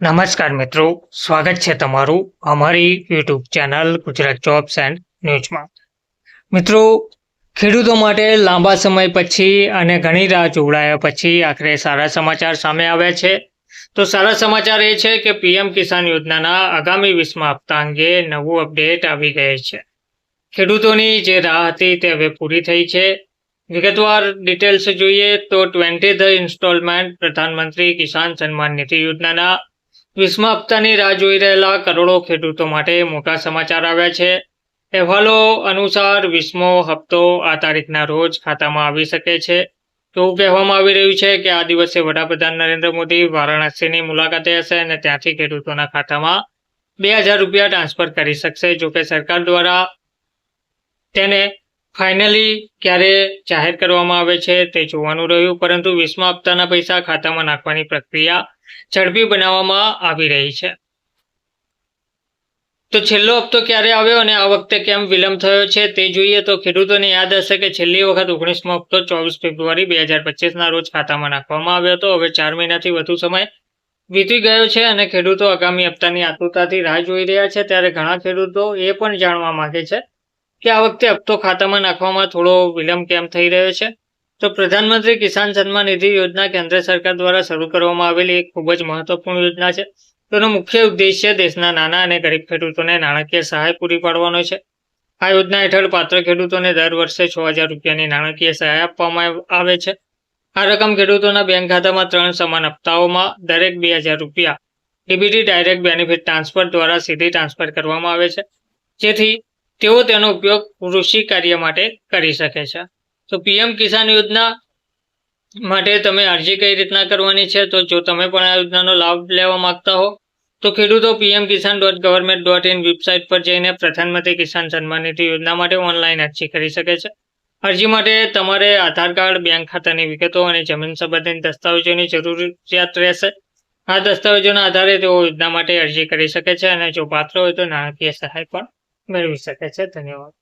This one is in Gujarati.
નમસ્કાર મિત્રો, સ્વાગત છે તમારું અમારી YouTube channel Gujarat jobs and ન્યૂઝમાં. મિત્રો, ખેડૂતો માટે લાંબા સમય પછી અને ઘણી રાહ જોડાયા પછી આખરે સારા સમાચાર સામે આવ્યા છે. તો સારા સમાચાર એ છે કે પીએમ કિસાન યોજનાના આગામી વીસમા હપ્તા અંગે નવું અપડેટ આવી ગઈ છે. ખેડૂતોની જે રાહ હતી તે હવે પૂરી થઈ છે. વિગતવાર ડિટેલ્સ જોઈએ તો ટ્વેન્ટી ધ ઇન્સ્ટોલમેન્ટ પ્રધાનમંત્રી કિસાન સન્માન નિધિ યોજનાના વીસમા હપ્તાની રાહ જોઈ રહેલા કરોડો ખેડૂતો માટે મોટા સમાચાર આવ્યા છે. અહેવાલો અનુસાર વીસમો હપ્તો આ તારીખના રોજ ખાતામાં આવી શકે છે. એવું કહેવામાં આવી રહ્યું છે કે આ દિવસે વડાપ્રધાન નરેન્દ્ર મોદી વારાણસીની મુલાકાતે હશે અને ત્યાંથી ખેડૂતોના ખાતામાં બે હજાર રૂપિયા ટ્રાન્સફર કરી શકશે. જોકે સરકાર દ્વારા તેને ફાઇનલી ક્યારે જાહેર કરવામાં આવે છે તે જોવાનું રહ્યું, પરંતુ વીસમા હપ્તાના પૈસા ખાતામાં નાખવાની પ્રક્રિયા ઝડપી બનાવવામાં આવી રહી છે. તો છેલ્લો હપ્તો ક્યારે આવ્યો અને આ વખતે કેમ વિલંબ થયો છે તે જોઈએ તો ખેડૂતોને યાદ હશે કે છેલ્લી વખત ઓગણીસમો હપ્તો ચોવીસ ફેબ્રુઆરી બે હજાર પચીસના રોજ ખાતામાં નાખવામાં આવ્યો હતો. હવે ચાર મહિનાથી વધુ સમય વીતી ગયો છે અને ખેડૂતો આગામી હપ્તાની આતુરતાથી રાહ જોઈ રહ્યા છે. ત્યારે ઘણા ખેડૂતો એ પણ જાણવા માંગે છે કે આ વખતે હપ્તો ખાતામાં નાખવામાં થોડો વિલંબ કેમ થઈ રહ્યો છે? તો પ્રધાનમંત્રી કિસાન સન્માન નિધિ યોજના કેન્દ્ર સરકાર દ્વારા શરૂ કરવામાં આવેલી એક ખૂબ જ મહત્વપૂર્ણ યોજના છે. તેનો મુખ્ય ઉદ્દેશ્ય દેશના નાના અને ગરીબ ખેડૂતોને નાણાકીય સહાય પૂરી પાડવાનો છે. આ યોજના હેઠળ પાત્ર ખેડૂતોને દર વર્ષે છ હજાર રૂપિયાની નાણાકીય સહાય આપવામાં આવે છે. આ રકમ ખેડૂતોના બેંક ખાતામાં ત્રણ સમાન હપ્તાઓમાં દરેક બે હજાર રૂપિયા ડીબીટી ડાયરેક્ટ બેનિફિટ ટ્રાન્સફર દ્વારા સીધી ટ્રાન્સફર કરવામાં આવે છે. જેથી તેઓ તેનો ઉપયોગ કૃષિ કાર્ય માટે કરી શકે છે. તો પીએમ કિસાન યોજના માટે તમે અરજી કઈ રીતના કરવાની છે? તો જો તમે પણ આ યોજનાનો લાભ લેવા માંગતા હો, તો ખેડૂતો PM Kisan dot government dot in website પર જઈને પ્રધાનમંત્રી કિસાન સન્માન નિધિ યોજના માટે ઓનલાઈન અરજી કરી શકે છે. અરજી માટે તમારે આધાર કાર્ડ, બેંક ખાતાની વિગતો અને જમીન સંબંધિત દસ્તાવેજોની જરૂરિયાત રહેશે. આ દસ્તાવેજોના આધારે તેઓ યોજના માટે અરજી કરી શકે છે અને જો પાત્ર હોય તો નાણાકીય સહાય પણ મેળવી શકે છે. ધન્યવાદ.